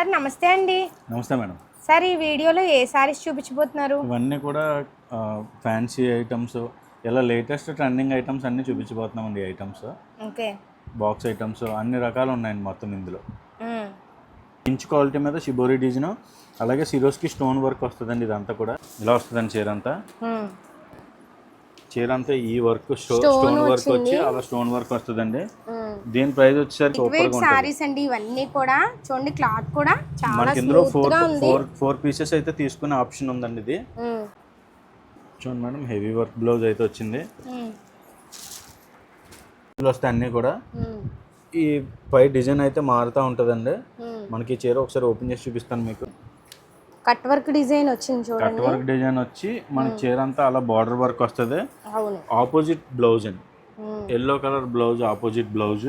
Sir నమస్తే అండి. నమస్తే మేడం. సార్ ఈ వీడియోలో ఏ సారీస్ చూపించబోతున్నారు? ఇవన్నీ కూడా ఫ్యాన్సీ ఐటమ్స్ ఇలా లేటెస్ట్ ట్రెండింగ్ ఐటమ్స్ అన్నీ చూపించబోతున్నామండి ఐటమ్స్ ఓకే. బాక్స్ ఐటమ్స్ అన్ని రకాలు ఉన్నాయండి మొత్తం ఇందులో. ఇంచ్ క్వాలిటీ మీద షిబోరి డిజైన్ అలాగే సిరోస్కి స్టోన్ వర్క్ వస్తుందండి ఇదంతా కూడా. ఇలా వస్తుందండి చీర అంతా. చీర అంతా ఈ వర్క్ స్టోన్ వర్క్ వచ్చి. అలా స్టోన్ వర్క్ వస్తుందండి. దీని ప్రైస్ వచ్చేసరికి ఉంటుంది. సారీస్ అండి ఇవన్నీ కూడా. చూడండి క్లాత్ కూడా చాలా ఇందులో ఫోర్గా ఉంది. ఫోర్ ఫోర్ పీసెస్ అయితే తీసుకునే ఆప్షన్ ఉందండి ఇది. చూడండి మేడం హెవీ వర్క్ బ్లౌజ్ అయితే వచ్చింది. మ్మ్. ఇందులో వస్తే అన్నీ కూడా. ఈ పై డిజైన్ అయితే మారుతూ ఉంటుందండి. మనకి చీర ఒకసారి ఓపెన్ చేసి చూపిస్తాను మీకు. కట్ వర్క్ డిజైన్ వచ్చింది కట్ చూడండి వర్క్ డిజైన్ వచ్చి మనకి చీర అంతా అలా బార్డర్ వర్క్ వస్తుంది. అవును. ఆపోజిట్ బ్లౌజ్ అండి. Yellow colour blouse opposite blouse.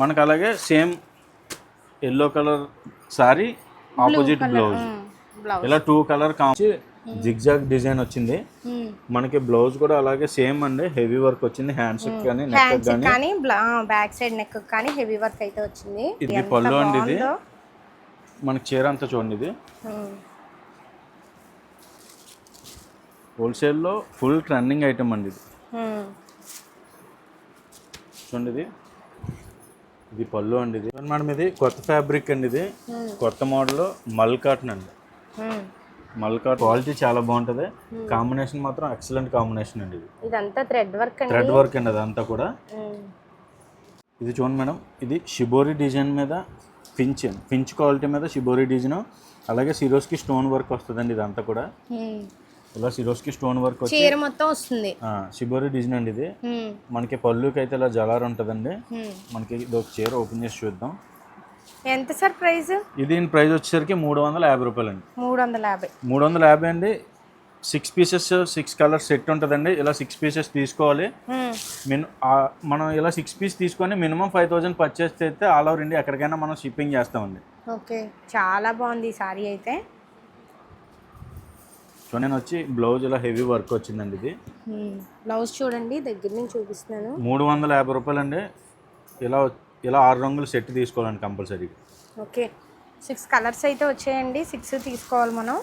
మనకు అలాగే same yellow colour sari opposite blouse. Blouse ఇలా two colour Kanchi zigzag design వచ్చింది. మనకి బ్లౌజ్ కూడా అలాగే సేమ్ అండి. హెవీ వర్క్ వచ్చింది. హ్యాండ్స్ కానీ నెక్ కానీ. బ్యాక్ సైడ్ నెక్ కానీ హెవీ వర్క్ అయితే వచ్చింది. ఇది పళ్ళు అండి ఇది. మనకి చీర అంతా చూడండి ఇది. హోల్సేల్లో ఫుల్ ట్రెండింగ్ ఐటమ్ అండి ఇది. చూడండి ఇది ఇది పళ్ళు అండి ఇది. మేడం ఇది. కొత్త ఫ్యాబ్రిక్ అండి ఇది. కొత్త మోడల్. మల్ కాటన్ అండి. మల్ కాటన్. క్వాలిటీ చాలా బాగుంటుంది. కాంబినేషన్ మాత్రం ఎక్సలెంట్ కాంబినేషన్ అండి ఇది. ఇదంతా థ్రెడ్ వర్క్ అండి. థ్రెడ్ వర్క్ అండి అదంతా కూడా. ఇది చూడండి మేడం. ఇది షిబోరి డిజైన్ మీద ఫించ్ ఫించ్ క్వాలిటీ మీద షిబోరి డిజైన్. అలాగే సిరోస్కి స్టోన్ వర్క్ వస్తుందండి ఇదంతా కూడా. ఇలా సిరోస్కి స్టోన్ వర్క్ చీర మొత్తం వస్తుంది. ఆ, షిబోరి డిజైన్ అండి ఇది. మనకి పళ్ళుకి అయితే ఇలా జలార్ ఉంటుందండి. మనకి ఇది ఒక చీర ఓపెన్ చేసి చూద్దాం. ఎంత సార్ ప్రైస్ ఇది ప్రైస్ వచ్చేసరికి మూడు వందల యాభై రూపాయలు అండి మూడు వందల యాభై. మూడు వందల యాభై అండి. Six pieces six colour set ఉంటుందండి. ఇలా సిక్స్ పీసెస్ తీసుకోవాలి. మిన్ మనం ఇలా సిక్స్ పీస్ తీసుకొని మినిమం ఫైవ్ థౌజండ్ పర్చేస్ చేస్తే ఆల్ ఓవర్ ఇండియా ఎక్కడికైనా మనం షిప్పింగ్ చేస్తామండి. ఓకే. చాలా బాగుంది ఈ సారీ అయితే. సో నేను వచ్చి బ్లౌజ్ ఇలా హెవీ వర్క్ వచ్చిందండి ఇది. బ్లౌజ్ చూడండి దగ్గర నుంచి చూపిస్తున్నాను. మూడు వందల యాభై రూపాయలు అండి. ఇలా ఇలా ఆరు రంగులు సెట్ తీసుకోవాలండి కంపల్సరీగా ఓకే. సిక్స్ కలర్స్ అయితే వచ్చాయండి. సిక్స్ తీసుకోవాలి మనం.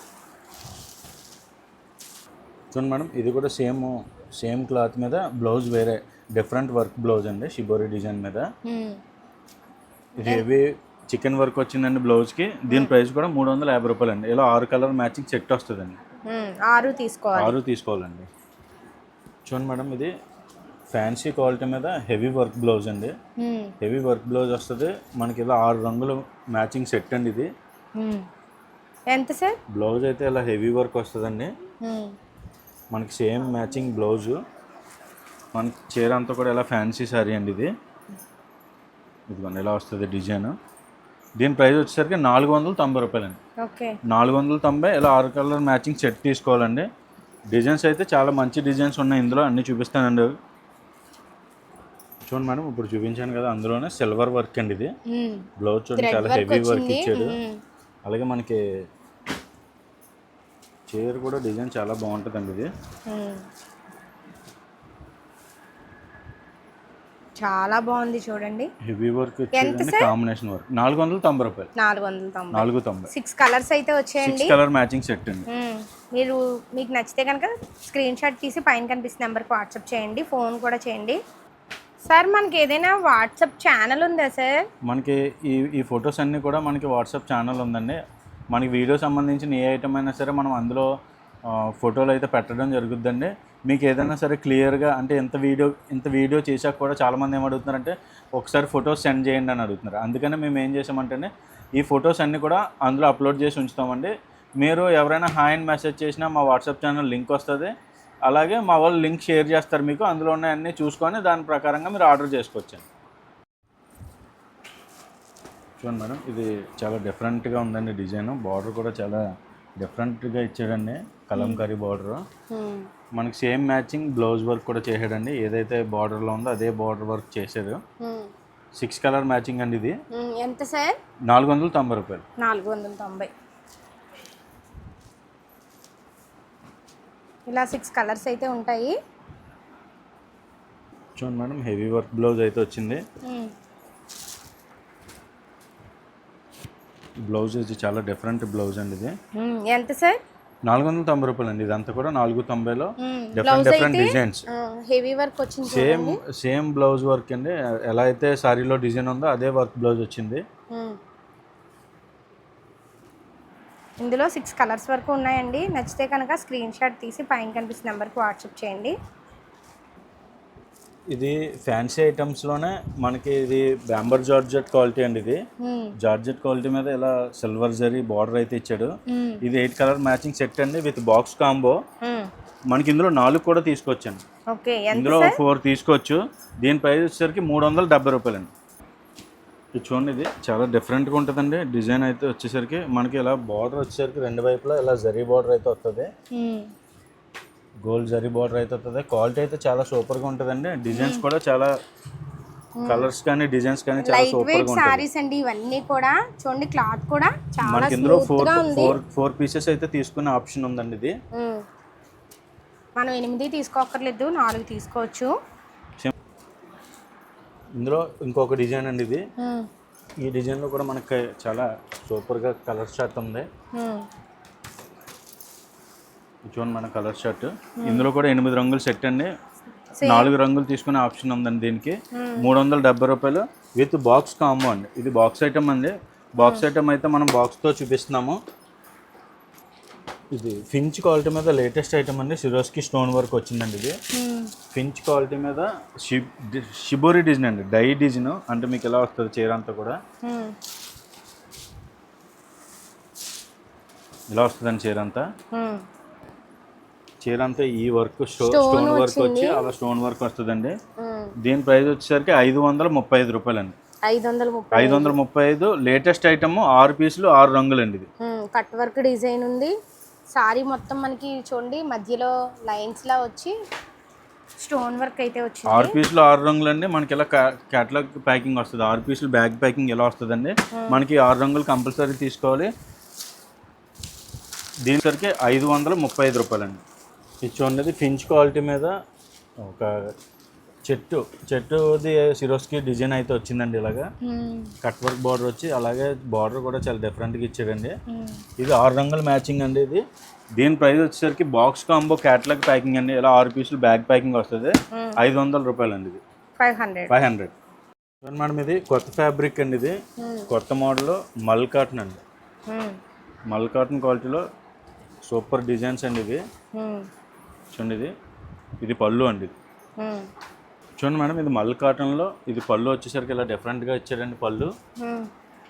చూడండి మేడం ఇది కూడా సేమ్ సేమ్ క్లాత్ మీద బ్లౌజ్ వేరే డిఫరెంట్ వర్క్ బ్లౌజ్ అండి షిబోరి డిజైన్ మీద. ఇది హెవీ చికెన్ వర్క్ వచ్చిందండి బ్లౌజ్కి. దీని ప్రైస్ కూడా మూడు వందల యాభై రూపాయలు అండి ఇలా ఆరు కలర్ మ్యాచింగ్ సెట్ వస్తుందండి. ఆరు తీసుకోవాలి. ఆరు తీసుకోవాలండి. చూడండి మేడం ఇది ఫ్యాన్సీ క్వాలిటీ మీద హెవీ వర్క్ బ్లౌజ్ అండి. హెవీ వర్క్ బ్లౌజ్ వస్తుంది. మనకి ఇలా ఆరు రంగులు మ్యాచింగ్ సెట్ అండి ఇది. ఎంత సార్? బ్లౌజ్ అయితే ఇలా హెవీ వర్క్ వస్తుందండి. మనకి సేమ్ మ్యాచింగ్ బ్లౌజు. మనకి చీర అంతా కూడా ఇలా ఫ్యాన్సీ శారీ అండి ఇది. ఇదిగోండి ఇలా వస్తుంది డిజైన్. దీని ప్రైస్ వచ్చేసరికి నాలుగు వందల తొంభై రూపాయలండి. ఓకే. నాలుగు వందల తొంభై ఇలా ఆరు కలర్ మ్యాచింగ్ సెట్ తీసుకోవాలండి. డిజైన్స్ అయితే చాలా మంచి డిజైన్స్ ఉన్నాయి ఇందులో అన్నీ చూపిస్తానండి. చూడండి మేడం ఇప్పుడు చూపించాను కదా అందులోనే సిల్వర్ వర్క్ అండి ఇది. బ్లౌజ్ చూడండి చాలా హెవీ వర్క్ ఇచ్చాడు. అలాగే మనకి చైర్ కూడా డిజైన్ చాలా బాగుంటుందండి ఇది. చాలా బాగుంది చూడండి. హెవీ వర్క్ కాంబినేషన్ వర్క్ నాలుగు వందల తొంభై రూపాయలు. నాలుగు వందల తొంభై. నాలుగు తొంభై. సిక్స్ కలర్స్ అయితే వచ్చాయండి. కలర్ మ్యాచింగ్ సెట్ అండి. మీరు మీకు నచ్చితే కనుక స్క్రీన్ షాట్ తీసి పైన కనిపిస్తున్న నెంబర్కి వాట్సాప్ చేయండి ఫోన్ కూడా చేయండి. సార్ మనకి ఏదైనా వాట్సాప్ ఛానల్ ఉందా సార్ మనకి ఈ ఈ ఫొటోస్ అన్నీ కూడా మనకి వాట్సాప్ ఛానల్ ఉందండి. మనకి వీడియో సంబంధించిన ఏ ఐటమ్ అయినా సరే మనం అందులో ఫోటోలు అయితే పెట్టడం జరుగుద్దండి. మీకు ఏదైనా సరే క్లియర్గా అంటే ఎంత వీడియో ఇంత వీడియో చేశాక కూడా చాలామంది ఏం అడుగుతున్నారంటే ఒకసారి ఫొటోస్ సెండ్ చేయండి అని అడుగుతున్నారు. అందుకనే మేము ఏం చేసామంటే ఈ ఫొటోస్ అన్నీ కూడా అందులో అప్లోడ్ చేసి ఉంచుతామండి. మీరు ఎవరైనా హాయ్ అని మెసేజ్ చేసినా మా వాట్సాప్ ఛానల్ లింక్ వస్తుంది. అలాగే మా వాళ్ళు లింక్ షేర్ చేస్తారు మీకు. అందులో ఉన్న అన్నీ చూసుకొని దాని ప్రకారంగా మీరు ఆర్డర్ చేసుకోవచ్చండి. చూడండి మేడం ఇది చాలా డిఫరెంట్గా ఉందండి డిజైన్. బార్డర్ కూడా చాలా డిఫరెంట్గా ఇచ్చాడండి కలంకారీ బార్డర్. మ్మ్. మనకి సేమ్ మ్యాచింగ్ బ్లౌజ్ వర్క్ కూడా చేసాడండి. ఏదైతే బార్డర్లో ఉందో అదే బార్డర్ వర్క్ చేశారు మ్మ్. సిక్స్ కలర్ మ్యాచింగ్ అండి ఇది. మ్మ్. ఎంత సార్? నాలుగు వందల తొంభై రూపాయలు. నాలుగు వందల తొంభై. ఇలా సిక్స్ కలర్స్ అయితే ఉంటాయి. చూడండి మేడం హెవీ వర్క్ బ్లౌజ్ అయితే వచ్చింది. బ్లౌజ్ చాలా డిఫరెంట్ బ్లౌజ్ అండి ఇది. ఎంత సార్? నాలుగు వందల తొంభై రూపాయలు అండి ఇదంతా కూడా నాలుగు తొంభైలో. Different different designs heavy work వచ్చింది సేమ్ సేమ్ బ్లౌజ్ వర్క్ అండి. ఎలా అయితే సారీలో డిజైన్ ఉందో అదే వర్క్ బ్లౌజ్ వచ్చింది. ఇందులో సిక్స్ కలర్స్ వరకు ఉన్నాయండి. నచ్చితే కనుక స్క్రీన్ షాట్ తీసి పైన కనిపిస్తున్న నెంబర్కి వాట్సాప్ చేయండి. ఇది ఫ్యాన్సీ ఐటమ్స్లోనే మనకి ఇది బ్యాంబర్ జార్జెట్ క్వాలిటీ అండి ఇది. జార్జెట్ క్వాలిటీ మీద ఇలా సిల్వర్ జరీ బార్డర్ అయితే ఇచ్చాడు. మ్మ్. ఇది ఎయిట్ కలర్ మ్యాచింగ్ సెట్ అండి విత్ బాక్స్ కాంబో. మనకి ఇందులో నాలుగు కూడా తీసుకోవచ్చండి ఇందులో ఫోర్ తీసుకోవచ్చు. దీని ప్రైస్ వచ్చేసరికి మూడు వందల డెబ్బై రూపాయలండి. ఇది చూడండి ఇది చాలా డిఫరెంట్గా ఉంటుందండి. డిజైన్ అయితే వచ్చేసరికి మనకి ఇలా బార్డర్ వచ్చేసరికి రెండు వైపులా ఇలా జరీ బార్డర్ అయితే వస్తుంది. మ్మ్. గోల్డ్ జరీ బార్డర్ అయితే వస్తుంది క్వాలిటీ అయితే చాలా సూపర్గా ఉంటుందండి. డిజైన్స్ కూడా చాలా కలర్స్ కానీ డిజైన్స్ కానీ చాలా లైట్ సూపర్గా వెయిట్ ఉంటుంది. సారీస్ అండి ఇవన్నీ కూడా. చూడండి క్లాత్ కూడా చాలా మనకి ఇందులో ఫోర్గా ఉంది. ఫోర్ ఫోర్ పీసెస్ అయితే తీసుకునే ఆప్షన్ ఉందండి ఇది. మనం ఎనిమిది తీసుకోక్కర్లేదు నాలుగు తీసుకోవచ్చు. ఇందులో ఇంకొక డిజైన్ అండి ఇది. ఈ డిజైన్లో కూడా మనకి చాలా సూపర్గా కలర్ షర్ట్ ఉంది చూడండి మన కలర్ షర్ట్. ఇందులో కూడా ఎనిమిది రంగులు సెట్ అండి. నాలుగు రంగులు తీసుకునే ఆప్షన్ ఉందండి దీనికి. మూడు వందల డెబ్బై రూపాయలు విత్ బాక్స్ కాంబో అండి. ఇది బాక్స్ ఐటమ్ అండి. బాక్స్ ఐటమ్ అయితే మనం బాక్స్తో చూపిస్తున్నాము. ఇది ఫించ్ క్వాలిటీ మీద లేటెస్ట్ ఐటమ్ అండి. సిరోస్కి స్టోన్ వర్క్ వచ్చిందండి ఇది. ఫించ్ క్వాలిటీ మీద షిబ్ షిబోరి డిజైన్ అండి. డై డిజైన్ అంటే మీకు ఎలా వస్తుంది చీర అంతా కూడా. ఇలా వస్తుందండి చీర అంతా. చీర అంతా ఈ వర్క్ స్టోన్ వర్క్ వచ్చి అలా స్టోన్ వర్క్ వస్తుందండి. దీని ప్రైస్ వచ్చేసరికి ఐదు వందల ముప్పై ఐదు వందల ముప్పై ఐదు. వందల ముప్పై ఐదు లేటెస్ట్ ఐటమ్ ఆరు పీసులు ఆరు రంగులండి ఇది. మ్మ్. కట్ వర్క్ డిజైన్ ఉంది. సారీ మొత్తం మనకి చూడండి మధ్యలో లైన్స్ లా వచ్చి స్టోన్ వర్క్ అయితే వచ్చింది. ఆరు పీసులు ఆరు రంగులండి. మనకి ఇలా క్యాటలాగ్ ప్యాకింగ్ వస్తుంది. ఆరు పీసులు బ్యాగ్ ప్యాకింగ్ ఎలా వస్తుందండి? మనకి ఆరు రంగులు కంపల్సరీ తీసుకోవాలి. దీని సరికి ఐదు వందల ముప్పై ఐదు రూపాయలండి. ఇది చూడండి ఫించ్ క్వాలిటీ మీద ఒక చెట్టు చెట్టుది సిరోస్కి డిజైన్ అయితే వచ్చిందండి ఇలాగా. కట్ వర్క్ బార్డర్ వచ్చి అలాగే బార్డర్ కూడా చాలా డిఫరెంట్గా ఇచ్చాడండి మ్మ్. ఇది ఆరు రంగుల మ్యాచింగ్ అండి ఇది దీని ప్రైస్ వచ్చేసరికి బాక్స్ కాంబో క్యాటలాగ్ ప్యాకింగ్ అండి ఇలా ఆరు పీసులు బ్యాగ్ ప్యాకింగ్ వస్తుంది. ఐదు వందల రూపాయలు అండి ఇది five hundred five hundred madam ఇది కొత్త ఫ్యాబ్రిక్ అండి ఇది మ్మ్. కొత్త మోడల్ మల్ కాటన్ అండి. మల్ కాటన్ క్వాలిటీలో సూపర్ డిజైన్స్ అండి ఇది మ్మ్. చూడండి ఇది. ఇది పళ్ళు అండి. చూడండి మేడం ఇది మల్ కాటన్లో ఇది పళ్ళు వచ్చేసరికి ఇలా డిఫరెంట్గా ఇచ్చాడండి పళ్ళు.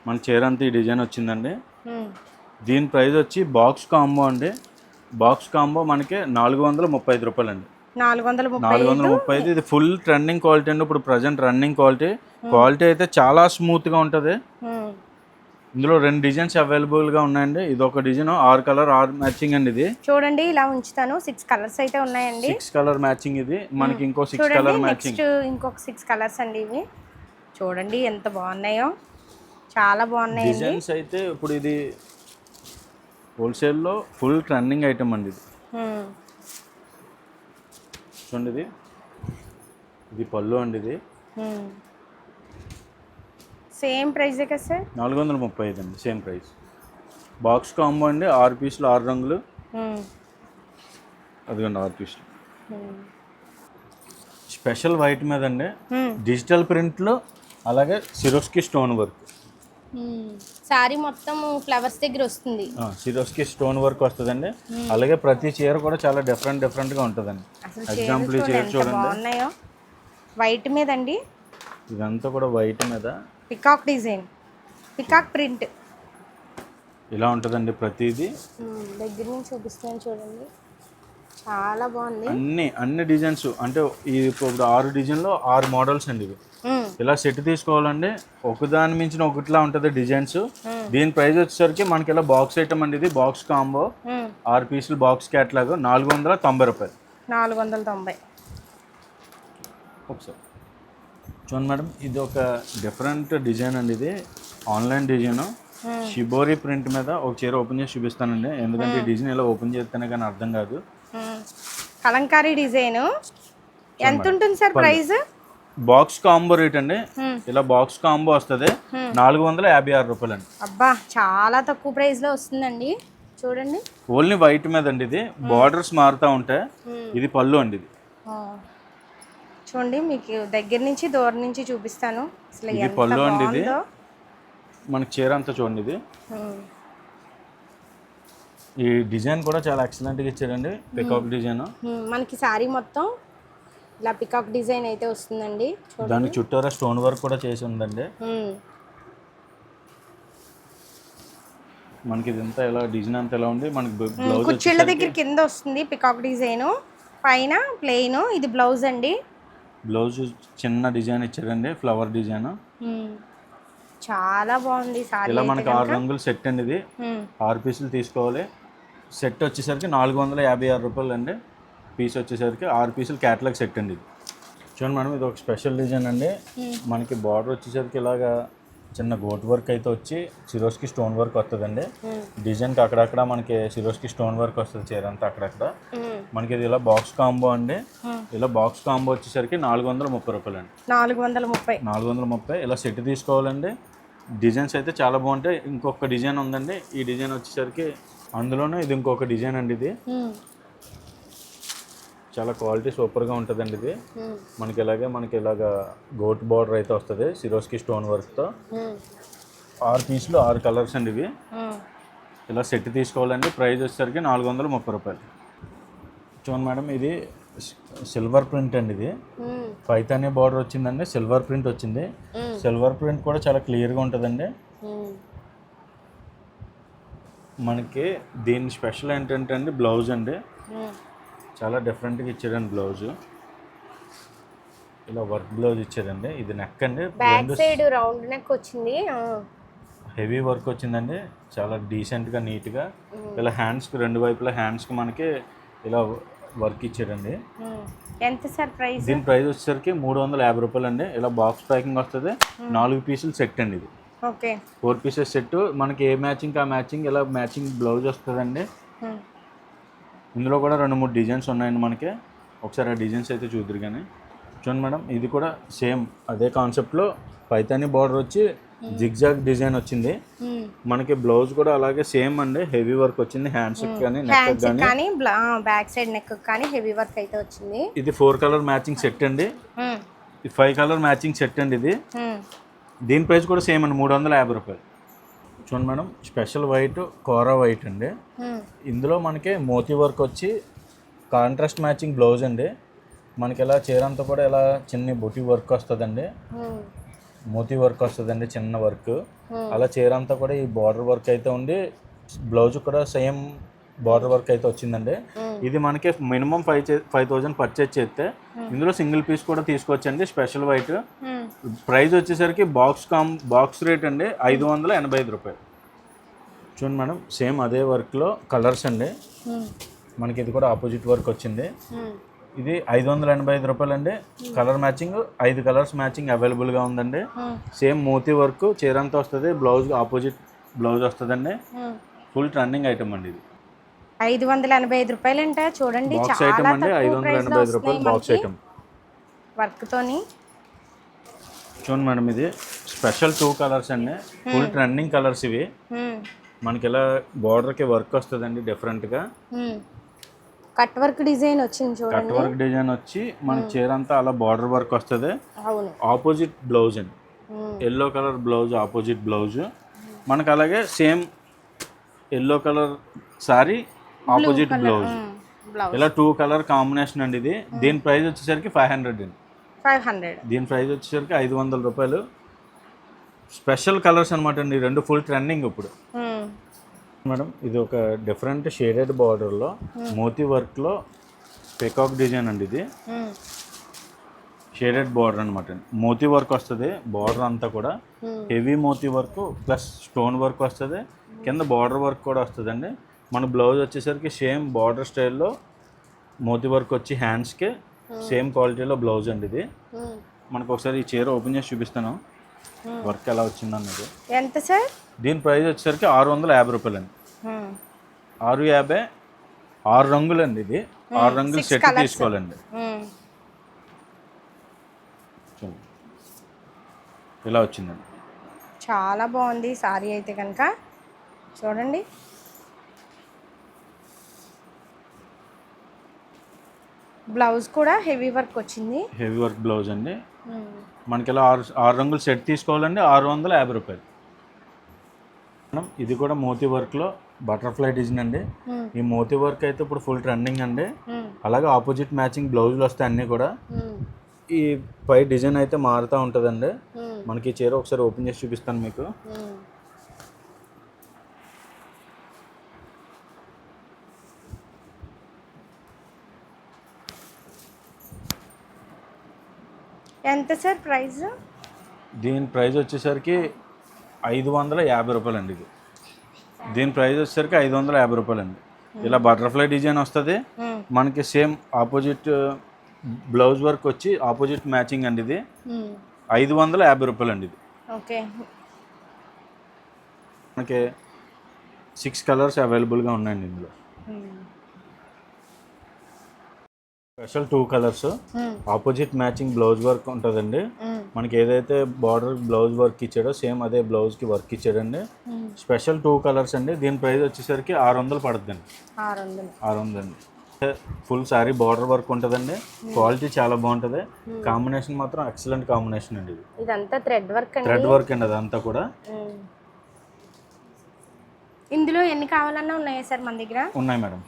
మన చీర అంతా ఈ డిజైన్ వచ్చిందండి. దీని ప్రైస్ వచ్చి బాక్స్ కాంబో అండి. బాక్స్ కాంబో మనకి నాలుగు వందల ముప్పై ఐదు రూపాయలు అండి నాలుగు వందల ముప్పై నాలుగు వందల ముప్పై ఐదు ఇది ఫుల్ ట్రెండింగ్ క్వాలిటీ అండి. ఇప్పుడు ప్రజెంట్ రన్నింగ్ క్వాలిటీ క్వాలిటీ అయితే చాలా స్మూత్గా ఉంటుంది. ఇందులో రెండు డిజైన్స్ అవైలబుల్గా ఉన్నాయండి. ఇది ఒక డిజైన్ ఆరు కలర్ ఆరు మ్యాచింగ్ అండి ఇది. చూడండి ఇలా ఉంచుతాను. సిక్స్ కలర్స్ అయితే ఉన్నాయండి. సిక్స్ కలర్ మ్యాచింగ్ ఇది. మనకి ఇంకో సిక్స్ కలర్ మ్యాచింగ్. ఇంకొక సిక్స్ కలర్స్ అండి ఇవి. చూడండి ఎంత బాగున్నాయో. చాలా బాగున్నాయండి. డిజైన్స్ అయితే ఇప్పుడు ఇది హోల్సేల్లో ఫుల్ ట్రెండింగ్ ఐటమ్ అండి ఇది. చూడండి ఇది. ఇది పళ్ళు అండి ఇది. సేమ్ ప్రైజే కదా సార్? నాలుగు వందల ముప్పై ఐదు అండి సేమ్ ప్రైస్. బాక్స్ కాంబో అండి ఆరు పీసులు ఆరు రంగులు. అదిగోండి ఆరు పీసులు. స్పెషల్ వైట్ మీద అండి. డిజిటల్ ప్రింట్లో అలాగే సిరోస్కి స్టోన్ వర్క్. శారీ మొత్తం ఫ్లవర్స్ దగ్గర వస్తుంది. సిరోస్కి స్టోన్ వర్క్ వస్తుందండి. అలాగే ప్రతి చీర కూడా చాలా డిఫరెంట్ డిఫరెంట్గా ఉంటుందండి. ఎగ్జాంపుల్ చీర చూడండి వైట్ మీద అండి ఇదంతా కూడా వైట్ మీద. పికాక్ డిజైన్ పికాక్ ప్రింట్ ఇలా ఉంటుందండి ప్రతిదీ. దగ్గర నుంచి చూపిస్తాను చూడండి. చాలా బాగుంది. అన్ని అన్ని డిజైన్స్ అంటే ఈ ఇప్పుడు ఆరు డిజైన్లో ఆరు మోడల్స్ అండి ఇవి. ఇలా సెట్ తీసుకోవాలండి. ఒకదాని మించిన ఒకటిలా ఉంటుంది డిజైన్స్ దీని ప్రైస్ వచ్చేసరికి మనకి ఇలా బాక్స్ ఐటమ్ అండి ఇది. Box combo. ఆరు పీసులు బాక్స్ క్యాట్లాగ్ నాలుగు వందల తొంభై రూపాయలు. నాలుగు వందల తొంభై. ఒకసారి. చూడండి మేడం ఇది ఒక డిఫరెంట్ డిజైన్ అండి ఇది. Online design. షిబోరి ప్రింట్ మీద ఒక చీర ఓపెన్ చేసి చూపిస్తానండి. ఎందుకంటే ఈ డిజైన్ ఇలా ఓపెన్ చేస్తేనే కానీ అర్థం కాదు. మ్మ్. కలంకారీ డిజైన్. ఎంత ఉంటుంది sir price? Box combo rate అండి. Hmm. ఇలా బాక్స్ కాంబో వస్తుంది. నాలుగు వందల యాభై ఆరు రూపాయలు అండి అబ్బా చాలా తక్కువ ప్రైస్లో వస్తుందండి. చూడండి. ఓన్లీ వైట్ మీద అండి ఇది బార్డర్స్ మారుతూ ఉంటాయి. Hmm. ఇది పళ్ళు అండి ఇది. ఆ. చూడండి మీకు దగ్గర నుంచి దూరం నుంచి చూపిస్తాను. అసలు ఇది ఎంత పళ్ళు అండి ఇది. బాగుందో. మనకి చీర అంతా చూడండి ఇది. ఉమ్. ఈ డిజైన్ కూడా చాలా ఎక్సలెంట్గా ఇచ్చారండి పికాక్ డిజైన్. ఉమ్, మనకి శారీ మొత్తం ఇలా పికాక్ డిజైన్ అయితే వస్తుందండి చూడండి. దానికి చుట్టూరా స్టోన్ వర్క్ కూడా చేసి ఉందండి. ఉమ్. మనకి ఇదంతా ఎలా డిజైన్ అంతా ఎలా ఉంది? మనకి బ్లౌజ్ కుర్చీళ్ళ దగ్గర కింద వస్తుంది పికాక్ డిజైన్. పైన ప్లెయిన్ ఇది బ్లౌజ్ అండి. బ్లౌజ్ చిన్న డిజైన్ ఇచ్చారండి ఫ్లవర్ డిజైన్. చాలా బాగుంది ఇలా మనకి ఆరు రంగులు సెట్ అండి ఇది. ఆరు పీసులు తీసుకోవాలి. సెట్ వచ్చేసరికి నాలుగు వందల యాభై ఆరు రూపాయలు అండి. పీస్ వచ్చేసరికి ఆరు పీసులు క్యాటలాగ్ సెట్ అండి ఇది. చూడండి మేడం ఇది ఒక స్పెషల్ డిజైన్ అండి. మనకి బార్డర్ వచ్చేసరికి ఇలాగా చిన్న గోట్ వర్క్ అయితే వచ్చి సిరోస్కి స్టోన్ వర్క్ వస్తుందండి. డిజైన్కి అక్కడక్కడ మనకి సిరోస్కి స్టోన్ వర్క్ వస్తుంది చీర అంతా అక్కడక్కడ. మనకి ఇది ఇలా బాక్స్ కాంబో అండి. ఇలా బాక్స్ కాంబో వచ్చేసరికి నాలుగు వందల ముప్పై రూపాయలు అండి నాలుగు వందల ముప్పై. నాలుగు వందల ముప్పై. ఇలా సెట్ తీసుకోవాలండి. డిజైన్స్ అయితే చాలా బాగుంటాయి. ఇంకొక డిజైన్ ఉందండి. ఈ డిజైన్ వచ్చేసరికి అందులోనే ఇది ఇంకొక డిజైన్ అండి ఇది. చాలా క్వాలిటీ సూపర్గా ఉంటుందండి ఇది. మనకి ఇలాగే మనకి ఇలాగ గోట్ బార్డర్ అయితే వస్తుంది. సిరోస్కి స్టోన్ వర్క్తో. ఆరు పీసులు ఆరు కలర్స్ అండి ఇవి. ఇలా సెట్ తీసుకోవాలండి. ప్రైస్ వచ్చేసరికి నాలుగు వందల ముప్పై రూపాయలు. చూడండి మేడం. ఇది సిల్వర్ ప్రింట్ అండి ఇది. పైతానీ బార్డర్ వచ్చిందండి. సిల్వర్ ప్రింట్ వచ్చింది. సిల్వర్ ప్రింట్ కూడా చాలా క్లియర్గా ఉంటుందండి. మనకి దీని స్పెషల్ ఏంటంటే అండి బ్లౌజ్ అండి. చాలా డిఫరెంట్గా ఇచ్చారండి బ్లౌజ్. ఇలా వర్క్ బ్లౌజ్ ఇచ్చారండి ఇది నెక్ అండి. బ్యాక్ సైడ్ రౌండ్ నెక్ వచ్చింది. హెవీ వర్క్ వచ్చిందండి. చాలా డీసెంట్గా నీట్గా ఇలా హ్యాండ్స్కి రెండు వైపులా హ్యాండ్స్కి మనకి ఇలా వర్క్ ఇచ్చారండి ఉమ్. ఎంత సార్ ప్రైస్? దీని ప్రైస్ వచ్చేసరికి మూడు వందల యాభై రూపాయలు అండి ఇలా బాక్స్ ప్యాకింగ్ వస్తుంది. నాలుగు పీసులు సెట్ అండి ఇది. ఓకే. ఫోర్ పీసెస్ సెట్ మనకి ఏ మ్యాచింగ్ ఆ మ్యాచింగ్ ఇలా మ్యాచింగ్ బ్లౌజ్ వస్తుందండి. ఇందులో కూడా రెండు మూడు డిజైన్స్ ఉన్నాయండి మనకి. ఒకసారి ఆ డిజైన్స్ అయితే చూద్దరు కానీ చూడండి మేడం ఇది కూడా సేమ్ అదే కాన్సెప్ట్లో పైతాని బార్డర్ వచ్చి జిగ్జాగ్ డిజైన్ వచ్చింది. మనకి బ్లౌజ్ కూడా అలాగే సేమ్ అండి. హెవీ వర్క్ వచ్చింది. హ్యాండ్స్ కానీ నెక్ కానీ. బ్యాక్ సైడ్ నెక్ కానీ హెవీ వర్క్ అయితే వచ్చింది. ఇది ఫోర్ కలర్ మ్యాచింగ్ సెట్ అండి. ఫైవ్ కలర్ మ్యాచింగ్ సెట్ అండి ఇది. దీని ప్రైస్ కూడా సేమ్ అండి. మూడు వందల యాభై రూపాయలు. చూడండి madam special white kora white అండి. ఇందులో మనకి మోతీ వర్క్ వచ్చి కాంట్రాస్ట్ మ్యాచింగ్ బ్లౌజ్ అండి. మనకి ఇలా చీర అంతా కూడా ఇలా చిన్న బుటీ వర్క్ వస్తుందండి. మోతీ వర్క్ వస్తుందండి చిన్న వర్క్ Hmm. అలా చీర అంతా కూడా ఈ బార్డర్ వర్క్ అయితే ఉండి బ్లౌజ్ కూడా సేమ్ బార్డర్ వర్క్ అయితే వచ్చిందండి Hmm. ఇది మనకి minimum five five thousand purchase చేస్తే ఇందులో సింగిల్ పీస్ కూడా తీసుకోవచ్చండి స్పెషల్ వైట్. ప్రైస్ వచ్చేసరికి బాక్స్ కామ్ బాక్స్ రేట్ అండి ఐదు వందల ఎనభై ఐదు రూపాయలు చూడండి మేడం సేమ్ అదే వర్క్లో కలర్స్ అండి. మనకి ఇది కూడా ఆపోజిట్ వర్క్ వచ్చింది. ఇది ఐదు వందల ఎనభై ఐదు రూపాయలు అండి కలర్ మ్యాచింగ్ ఐదు కలర్స్ మ్యాచింగ్ అవైలబుల్గా ఉందండి. సేమ్ మోతీ వర్క్ చీర అంతా వస్తుంది బ్లౌజ్ ఆపోజిట్ బ్లౌజ్ వస్తుందండి. ఫుల్ ట్రెండింగ్ ఐటమ్ అండి ఇది. ఐదు వందల ఎనభై ఐదు రూపాయలు అంట చూడండి బాక్స్ ఐటమ్ అండి ఐదు వందల ఎనభై ఐదు రూపాయలు బాక్స్ ఐటమ్ వర్క్ తోని. చూడండి మేడం ఇది. స్పెషల్ టూ కలర్స్ అండి. ఫుల్ ట్రెండింగ్ కలర్స్ ఇవి. ఉమ్. మనకి ఇలా బార్డర్కి వర్క్ వస్తుందండి డిఫరెంట్గా. కట్ వర్క్ డిజైన్ వచ్చింది కట్ చూడండి. వర్క్ డిజైన్ వచ్చి మన చీర అంతా అలా బార్డర్ వర్క్ వస్తుంది. అవును. ఆపోజిట్ బ్లౌజ్ అండి. Yellow colour blouse opposite blouse మనకు అలాగే same yellow colour sari opposite blouse ఇలా టూ కలర్ కాంబినేషన్ అండి ఇది. దీని ప్రైస్ వచ్చేసరికి ఫైవ్ హండ్రెడ్ అండి. ఫైవ్ హండ్రెడ్ దీని ప్రైస్ వచ్చేసరికి ఐదు వందల రూపాయలు. స్పెషల్ కలర్స్ అనమాట అండి రెండు ఫుల్ ట్రెండింగ్ ఇప్పుడు. మేడం ఇది ఒక డిఫరెంట్ షేడెడ్ బార్డర్లో మోతీ వర్క్లో పెకాక్ డిజైన్ అండి ఇది. షేడెడ్ బార్డర్ అనమాట మోతీ వర్క్ వస్తుంది బార్డర్ అంతా కూడా. Hmm. హెవీ మోతీ వర్క్ ప్లస్ స్టోన్ వర్క్ వస్తుంది. కింద బార్డర్ వర్క్ కూడా వస్తుందండి. మన బ్లౌజ్ వచ్చేసరికి సేమ్ బార్డర్ స్టైల్లో మోతీ వర్క్ వచ్చి హ్యాండ్స్కి సేమ్ క్వాలిటీలో బ్లౌజ్ అండి ఇది. ఉమ్. మనకు ఒకసారి ఈ చీర ఓపెన్ చేసి చూపిస్తాను. వర్క్ ఎలా వచ్చింది అన్నది ఎంత సార్? దీని ప్రైస్ వచ్చేసరికి ఆరు వందల యాభై రూపాయలు అండి. ఆరు యాభై ఆరు రంగులండి ఇది. ఆరు రంగులు సెట్. తీసుకోవాలండి. ఇలా వచ్చిందండి. చాలా బాగుంది సారీ అయితే కనుక. చూడండి. బ్లౌజ్ కూడా హెవీ వర్క్ వచ్చింది. హెవీ వర్క్ బ్లౌజ్ అండి. మనకి ఇలా ఆరు ఆరు రంగులు సెట్ తీసుకోవాలండి ఆరు వందల యాభై రూపాయలు. మనం ఇది కూడా మోతీ వర్క్లో బటర్ఫ్లై డిజైన్ అండి. ఈ మోతీ వర్క్ అయితే ఇప్పుడు ఫుల్ ట్రెండింగ్ అండి. అలాగే ఆపోజిట్ మ్యాచింగ్ బ్లౌజులు వస్తాయి అన్నీ కూడా. ఈ పై డిజైన్ అయితే మారుతూ ఉంటుందండి. మనకి ఈ చీర ఒకసారి ఓపెన్ చేసి చూపిస్తాను మీకు. ఎంత సార్ ప్రైస్? దీని ప్రైస్ వచ్చేసరికి ఐదు వందల యాభై రూపాయలు అండి ఇది. దీని ప్రైస్ వచ్చేసరికి ఐదు వందల యాభై రూపాయలు అండి ఇలా బటర్ఫ్లై డిజైన్ వస్తుంది. మనకి సేమ్ ఆపోజిట్ బ్లౌజ్ వర్క్ వచ్చి ఆపోజిట్ మ్యాచింగ్ అండి ఇది. ఐదు వందల యాభై రూపాయలు అండి ఇది. ఓకే. మనకి సిక్స్ కలర్స్ అవైలబుల్గా ఉన్నాయండి ఇందులో. Special two colours. Opposite matching blouse work ఉంటుందండి. మనకి ఏదైతే బార్డర్ బ్లౌజ్ వర్క్ ఇచ్చాడో సేమ్ అదే బ్లౌజ్కి వర్క్ ఇచ్చాడండి. స్పెషల్ టూ కలర్స్ అండి. దీని ప్రైస్ వచ్చేసరికి ఆరు వందలు పడుతుందండి ఆరు వందలు వందండి ఫుల్ సారీ బార్డర్ వర్క్ ఉంటుందండి. క్వాలిటీ చాలా బాగుంటుంది. కాంబినేషన్ మాత్రం ఎక్సలెంట్ కాంబినేషన్ అండి ఇది. ఇదంతా థ్రెడ్ వర్క్ అండి. థ్రెడ్ వర్క్ అండి అదంతా కూడా. ఇందులో ఎన్ని కావాలన్నా ఉన్నాయా సార్ మన దగ్గర? ఉన్నాయి మేడం.